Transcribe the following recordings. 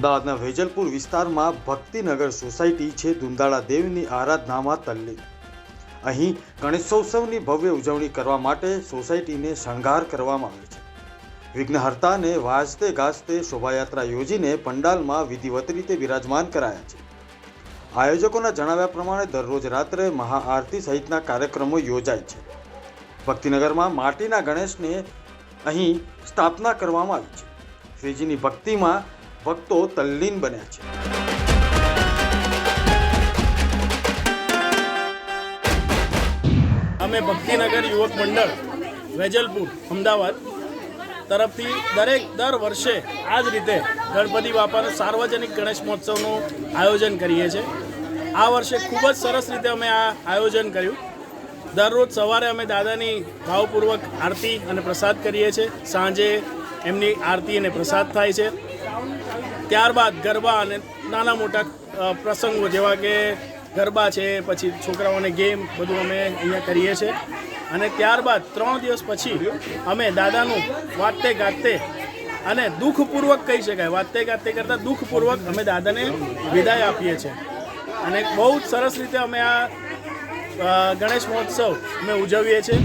અમદાવાદના વેજલપુર વિસ્તારમાં ભક્તિનગર સોસાયટી છે ધુંધાળા દેવની આરાધનામાં તલ્લીન અહીં ગણેશોત્સવની ભવ્ય ઉજવણી કરવા માટે સોસાયટીને શણગાર કરવામાં આવે છે. વિઘ્નહર્તાને વાજતે ગાજતે શોભાયાત્રા યોજીને પંડાલમાં વિધિવત રીતે બિરાજમાન કરાયા છે. આયોજકોના જણાવ્યા પ્રમાણે દરરોજ રાત્રે મહાઆરતી સહિતના કાર્યક્રમો યોજાય છે. ભક્તિનગરમાં માટીના ગણેશને અહીં સ્થાપના કરવામાં આવી છે. શ્રીજીની ભક્તિમાં ભક્તો તલ્લીન બન્યા છે. અમે ભક્તિનગર યુવક મંડળ, વેજલપુર, અમદાવાદ તરફથી દરેક દર વર્ષે આ જ રીતે ગણપતિ બાપાના સાર્વજનિક ગણેશ મહોત્સવનું આયોજન કરીએ છીએ. આ વર્ષે ખૂબ જ સરસ રીતે અમે આ આયોજન કર્યું. દરરોજ સવારે અમે દાદાની ભાવપૂર્વક આરતી અને પ્રસાદ કરીએ છીએ. સાંજે એમની આરતી અને પ્રસાદ થાય છે. ત્યારબાદ ગરબા અને નાના મોટા પ્રસંગો જેવા કે ગરબા છે, પછી છોકરાઓને ગેમ બધું અમે અહીંયા કરીએ છીએ. અને ત્યારબાદ ત્રણ દિવસ પછી અમે દાદાનું વાતે ગાતે અને દુઃખપૂર્વક કહી શકાય, વાતે ગાતે કરતાં દુઃખપૂર્વક અમે દાદાને વિદાય આપીએ છીએ. અને બહુ જ સરસ રીતે અમે આ ગણેશ મહોત્સવ અમે ઉજવીએ છીએ.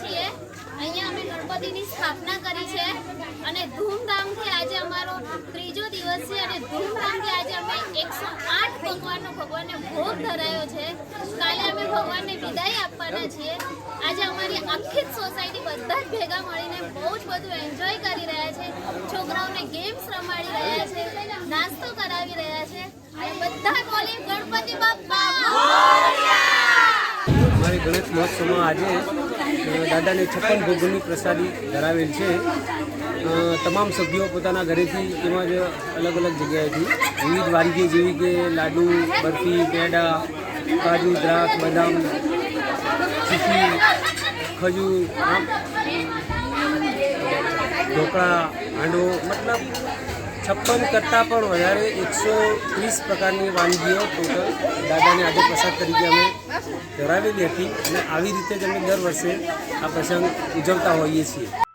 છીએ. અહીંયા અમે ગણપતિની સ્થાપના કરી છે અને ધૂમધામથી આજે અમારો ત્રીજો દિવસ છે અને ધૂમધામથી આજે અમે એકસો આઠ ભગવાનનો ભગવાનને ભોગ ધરાયો છે. કાલે અમે ભગવાનને વિદાય આપવાના છીએ. આજે અમારી આખી જ સોસાયટી બધા જ ભેગા મળીને બહુ જ બધું એન્જોય કરી રહ્યા છે. છોકરાઓને ગેમ્સ રમાડી રહ્યા છે, નાસ્તો કરાવી રહ્યા છે અને બધા બોલી ગણપતિ બાપ્પા! અમારી ગણેશ મહોત્સવમાં આજે દાદાને છપ્પન ભોગની પ્રસાદી ધરાવેલ છે. તમામ સભ્યો પોતાના ઘરેથી તેમજ અલગ અલગ જગ્યાએથી વિવિધ વાનગી જેવી કે લાડુ, બરફી પેડા કાજુ, દ્રાક્ષ, બદામ, ચીકી, ખજૂર ઢોકળા, હાંડવો, મતલબ છપ્પન કરતાં પણ વધારે એકસો ત્રીસ પ્રકારની વાનગીઓ ટોટલ દાદાને આજે પ્રસાદ તરીકે અમે ધરાવેલી હતી અને આવી રીતે જ અમે દર વર્ષે આ પ્રસંગ ઉજવતા હોઈએ છીએ.